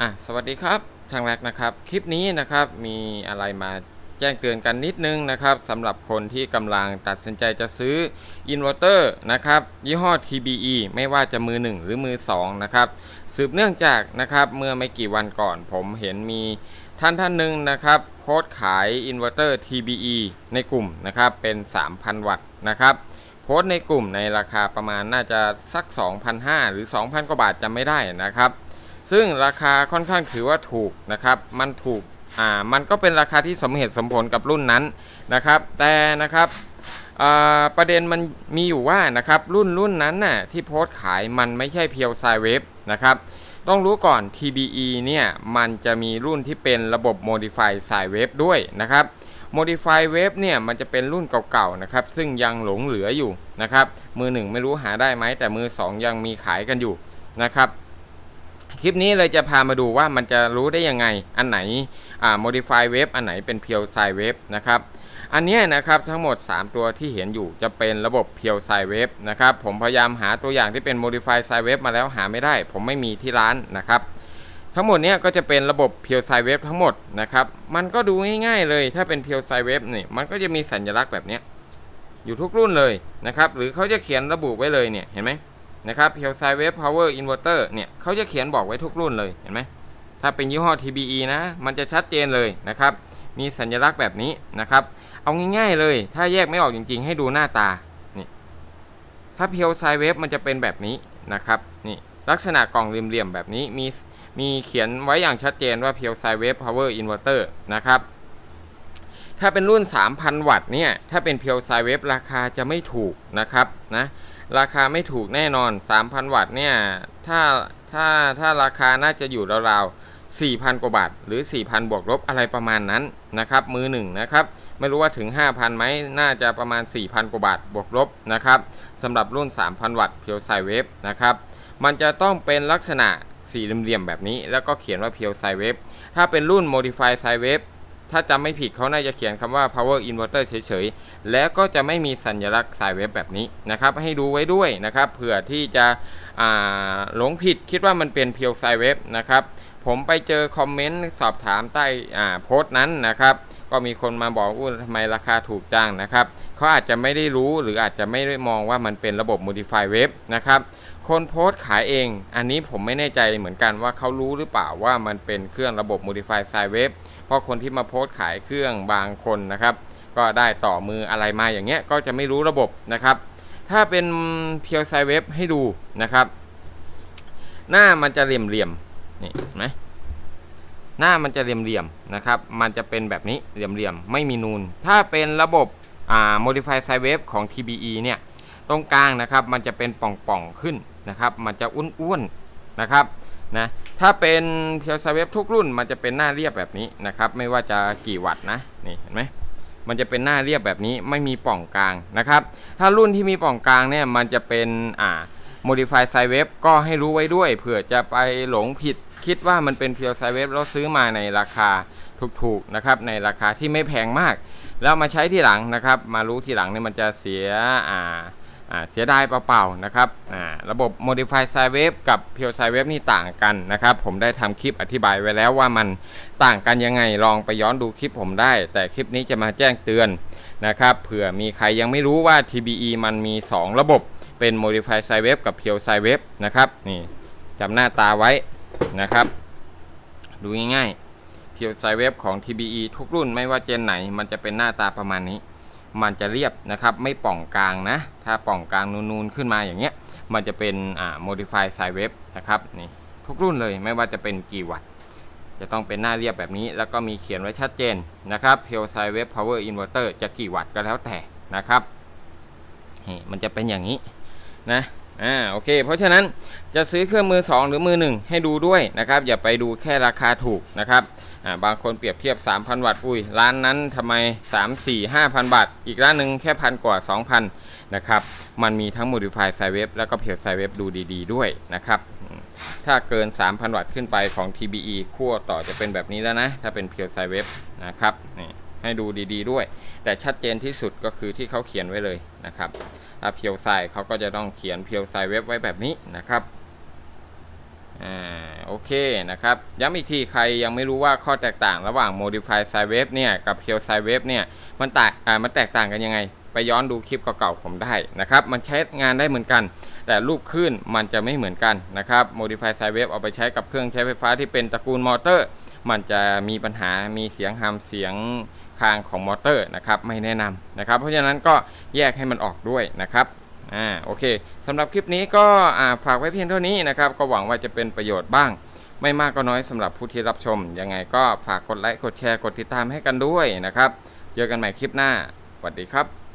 อะสวัสดีครับทางแรกนะครับ คลิปนี้นะครับมีอะไรมาแจ้งเตือนกันนิดนึงนะครับสำหรับคนที่กำลังตัดสินใจจะซื้ออินเวอร์เตอร์นะครับยี่ห้อ TBE ไม่ว่าจะมือ 1 หรือมือ 2 นะครับ สืบเนื่องจากนะครับเมื่อไม่กี่วันก่อน ผมเห็นมีท่านท่านหนึ่งนะครับโพสขายอินเวอร์เตอร์ TBE ในกลุ่มนะครับเป็น 3,000 วัตต์นะครับโพสในกลุ่มในราคาประมาณน่าจะสัก 2,500 หรือ 2,000 กว่าบาทจำไม่ได้นะครับ ซึ่งราคาค่อนข้างถือว่าถูกนะครับ มันถูก อ่า มันก็เป็นราคาที่สมเหตุสมผลกับรุ่นนั้นนะครับ แต่นะครับอ่าประเด็นมันมีอยู่ว่านะครับรุ่นรุ่นนั้นน่ะที่โพสต์ขายมันไม่ใช่เพียวไซเวฟนะครับต้องรู้ก่อน TBE เนี่ยมันจะมีรุ่นที่เป็นระบบ Modify สายเวฟด้วยนะครับ Modify Wave เนี่ยมันจะเป็นรุ่นเก่าๆนะครับซึ่งยังหลงเหลืออยู่นะครับมือหนึ่งไม่รู้หาได้ไหมแต่มือสองยังมีขายกันอยู่นะครับ คลิปนี้เลยจะพามาดูว่ามันจะรู้ได้ยังไง อันไหนอ่า modify wave อันไหนเป็น pure sine wave นะครับ อันนี้นะครับทั้งหมด 3 ตัวที่เห็นอยู่จะเป็นระบบ pure sine wave นะครับ ผมพยายามหาตัวอย่างที่เป็น modify sine wave มาแล้วหาไม่ได้ ผมไม่มีที่ร้านนะครับ ทั้งหมดเนี้ยก็จะเป็นระบบ pure sine wave ทั้งหมดนะครับ มันก็ดูง่ายๆเลย ถ้าเป็น pure sine wave นี่มันก็จะมีสัญลักษณ์แบบนี้อยู่ทุกรุ่นเลยนะครับ หรือเขาจะเขียนระบุไว้เลยเนี่ยเห็นไหม นะครับ p u r e s i d e Wave Power Inverter เนี่ยเขาจะเขียนบอกไว้ทุกรุ่นเลยเห็นไหมถ้าเป็นยี่ห้อ TBE นะ มันจะชัดเจนเลยนะครับ มีสัญลักษณ์แบบนี้นะครับ เอาง่ายๆเลย ถ้าแยกไม่ออกจริง ๆ ให้ดูหน้าตา นี่ ถ้า p u r e s i d e Wave มันจะเป็นแบบนี้นะครับ นี่ลักษณะกล่องเหลี่ยมๆแบบนี้ มีมีเขียนไว้อย่างชัดเจนว่า p u r e s i d e Wave Power Inverter นะครับ ถ้าเป็นรุ่น 3,000 วัตต์เนี่ย ถ้าเป็น p u r e s i d e Wave ราคาจะไม่ถูกนะครับนะ ราคาไม่ถูกแน่นอน 3,000 วัตต์เนี่ย ถ้า ถ้า ถ้าราคาน่าจะอยู่ราวๆ 4,000 กว่าบาท หรือ 4,000 บวกลบอะไรประมาณนั้นนะครับ มือหนึ่งนะครับ ไม่รู้ว่าถึง 5,000ไหมน่าจะประมาณ 4,000 กว่าบาท บวกลบนะครับสำหรับรุ่น 3,000 วัตต์เพียวไซเวฟนะครับ มันจะต้องเป็นลักษณะสี่เหลี่ยมแบบนี้ แล้วก็เขียนว่าเพียวไซเวฟถ้าเป็นรุ่น Modify ไซเวฟ ถ้าจำไม่ผิดเขาน่าจะเขียนคำว่า power inverter เฉยๆ แล้วก็จะไม่มีสัญลักษณ์สายเว็บแบบนี้นะครับ ให้ดูไว้ด้วยนะครับเผื่อที่จะหลงผิดคิดว่ามันเป็นเพียวไซเว็บนะครับ ผมไปเจอคอมเมนต์สอบถามใต้โพสต์นั้นนะครับ ก็มีคนมาบอกว่าทำไมราคาถูกจังนะครับเขาอาจจะไม่ได้รู้หรืออาจจะไม่ได้มองว่ามันเป็นระบบ Modify Wave นะครับคนโพสต์ขายเอง อันนี้ผมไม่แน่ใจเหมือนกันว่าเขารู้หรือเปล่าว่ามันเป็นเครื่องระบบ Modify Sine Wave เพราะคนที่มาโพสต์ขายเครื่องบางคนนะครับ ก็ได้ต่อมืออะไรมาอย่างเงี้ยก็จะไม่รู้ระบบนะครับ ถ้าเป็นเพียวไซเวฟให้ดูนะครับ หน้ามันจะเหลี่ยมๆนี่เห็นไหมหน้ามันจะเหลี่ยมๆนะครับ มันจะเป็นแบบนี้เหลี่ยมๆ ไม่มีนูน ถ้าเป็นระบบอ่า modify sine wave ของ TBE เนี่ย ตรงกลางนะครับ มันจะเป็นป่องๆ ขึ้นนะครับ มันจะอ้วนๆ นะครับ นะถ้าเป็นเพียวซเวฟทุกรุ่นมันจะเป็นหน้าเรียบแบบนี้นะครับ ไม่ว่าจะกี่วัตต์นะนี่เห็นไหมมันจะเป็นหน้าเรียบแบบนี้ไม่มีป่องกลางนะครับ ถ้ารุ่นที่มีป่องกลางเนี่ยมันจะเป็นอ่า modify sine wave ก็ให้รู้ไว้ด้วยเผื่อจะไปหลงผิดคิดว่ามันเป็นเพียวไซเวฟแล้วซื้อมาในราคาถูกๆนะครับในราคาที่ไม่แพงมาก แล้วมาใช้ที่หลังนะครับ มารู้ที่หลังเนี่ยมันจะเสียอ่า เสียดายเปล่าๆนะครับระบบ Modify Sine Wave กับ Pure Sine Wave นี่ต่างกันนะครับ ผมได้ทำคลิปอธิบายไว้แล้วว่ามันต่างกันยังไงลองไปย้อนดูคลิปผมได้ แต่คลิปนี้จะมาแจ้งเตือนนะครับเผื่อมีใครยังไม่รู้ว่า TBE มันมี 2 ระบบเป็น Modify Sine Wave กับ Pure Sine Wave นะครับนี่จำหน้าตาไว้นะครับ ดูง่ายๆ Pure Sine Wave ของ TBE ทุกรุ่นไม่ว่าเจนไหน มันจะเป็นหน้าตาประมาณนี้ มันจะเรียบนะครับไม่ป่องกลางนะ ถ้าป่องกลางนูนๆขึ้นมาอย่างเงี้ย มันจะเป็นอ่า modify side wave นะครับนี่ทุกรุ่นเลยไม่ว่าจะเป็นกี่วัตต์จะต้องเป็นหน้าเรียบแบบนี้ แล้วก็มีเขียนไว้ชัดเจนนะครับ pure side wave power inverter จะกี่วัตต์ก็แล้วแต่นะครับมันจะเป็นอย่างนี้นะ อ่าโอเค เพราะฉะนั้นจะซื้อเครื่องมือ 2 หรือมือ 1 ให้ดูด้วยนะครับ อย่าไปดูแค่ราคาถูกนะครับอ่าบางคนเปรียบเทียบ 3,000 วัตต์อุ้ยร้านนั้นทำไม 3 4 5,000 บาท อีกร้านหนึ่งแค่พันกว่า 2,000 นะครับ มันมีทั้ง Modify Sine Wave แล้วก็เพียวไซเวฟดูดีๆด้วยนะครับ ถ้าเกิน 3,000 วัตต์ขึ้นไปของ TBE ขั้วต่อจะเป็นแบบนี้แล้วนะ ถ้าเป็นเพียวไซเวฟนะครับนี่ ให้ดูดีๆด้วย แต่ชัดเจนที่สุดก็คือที่เขาเขียนไว้เลยนะครับถ้าเพียวไซเขาก็จะต้องเขียนเพียวไซเวฟไว้แบบนี้นะครับอ่าโอเคนะครับ ย้ำอีกทีใครยังไม่รู้ว่าข้อแตกต่างระหว่าง Modify Sine Wave เนี่ยกับ Pure Sine Wave เนี่ยมันแตกอ่ามันแตกต่างกันยังไง ไปย้อนดูคลิปเก่าๆผมได้นะครับ มันใช้งานได้เหมือนกัน แต่รูปคลื่นมันจะไม่เหมือนกันนะครับ Modify Sine Wave เอาไปใช้กับเครื่องใช้ไฟฟ้าที่เป็นตระกูลมอเตอร์ มันจะมีปัญหามีเสียงฮัมเสียง คางของมอเตอร์นะครับไม่แนะนำนะครับ เพราะฉะนั้นก็แยกให้มันออกด้วยนะครับอ่าโอเคสำหรับคลิปนี้ก็ฝากไว้เพียงเท่านี้นะครับ ก็หวังว่าจะเป็นประโยชน์บ้าง ไม่มากก็น้อยสำหรับผู้ที่รับชม ยังไงก็ฝากกดไลค์กดแชร์กดติดตามให้กันด้วยนะครับ เจอกันใหม่คลิปหน้าสวัสดีครับ